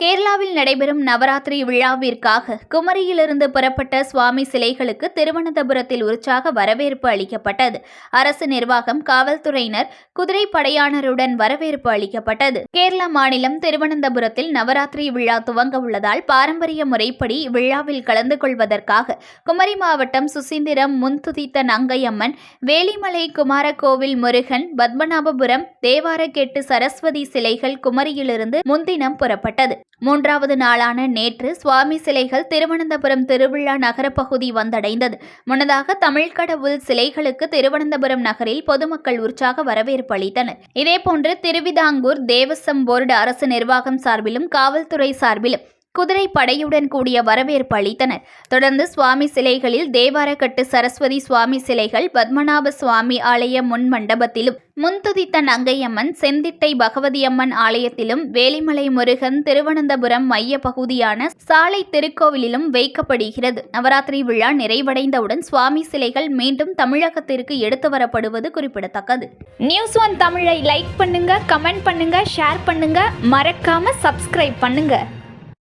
കേരള நடைபெறும் நவராத்திரி விழாவிற்காக குமரியிலிருந்து புறப்பட்ட சுவாமி சிலைகளுக்கு திருவனந்தபுரத்தில் உற்சாக வரவேற்பு அளிக்கப்பட்டது. அரசு நிர்வாகம் காவல்துறையினர் குதிரை படையானருடன் வரவேற்பு அளிக்கப்பட்டது. கேரள மாநிலம் திருவனந்தபுரத்தில் நவராத்திரி விழா துவங்க உள்ளதால் பாரம்பரிய முறைப்படி விழாவில் கலந்து கொள்வதற்காக குமரி மாவட்டம் சுசீந்திரம் முன்துதித்த நங்கையம்மன் வேலிமலை குமாரகோவில் முருகன் பத்மநாபபுரம் தேவாரக்கேட்டு சரஸ்வதி சிலைகள் குமரியிலிருந்து முன்தினம் புறப்பட்டது. மூன்றாவது நாளான நேற்று சுவாமி சிலைகள் திருவனந்தபுரம் திருவிழா நகரப்பகுதி வந்தடைந்தது. முன்னதாக தமிழ் கடவுள் சிலைகளுக்கு திருவனந்தபுரம் நகரில் பொதுமக்கள் உற்சாக வரவேற்பு அளித்தனர். இதேபோன்று திருவிதாங்கூர் தேவசம் போர்டு அரசு நிர்வாகம் சார்பிலும் காவல்துறை சார்பிலும் குதிரை படையுடன் கூடிய வரவேற்பு அளித்தனர். தொடர்ந்து சுவாமி சிலைகளில் தேவாரக்கட்டு சரஸ்வதி சுவாமி சிலைகள் பத்மநாப சுவாமி ஆலய முன் மண்டபத்திலும் முன்துதித்த நங்கையம்மன் செந்திட்டை பகவதியம்மன் ஆலயத்திலும் வேலிமலை முருகன் திருவனந்தபுரம் மைய பகுதியான சாலை திருக்கோவிலிலும் வைக்கப்படுகிறது. நவராத்திரி விழா நிறைவடைந்தவுடன் சுவாமி சிலைகள் மீண்டும் தமிழகத்திற்கு எடுத்து வரப்படுவது குறிப்பிடத்தக்கது. நியூஸ் ஒன் தமிழை லைக் பண்ணுங்க கமெண்ட் பண்ணுங்க ஷேர் பண்ணுங்க. மறக்காம சப்ஸ்கிரைப் பண்ணுங்க.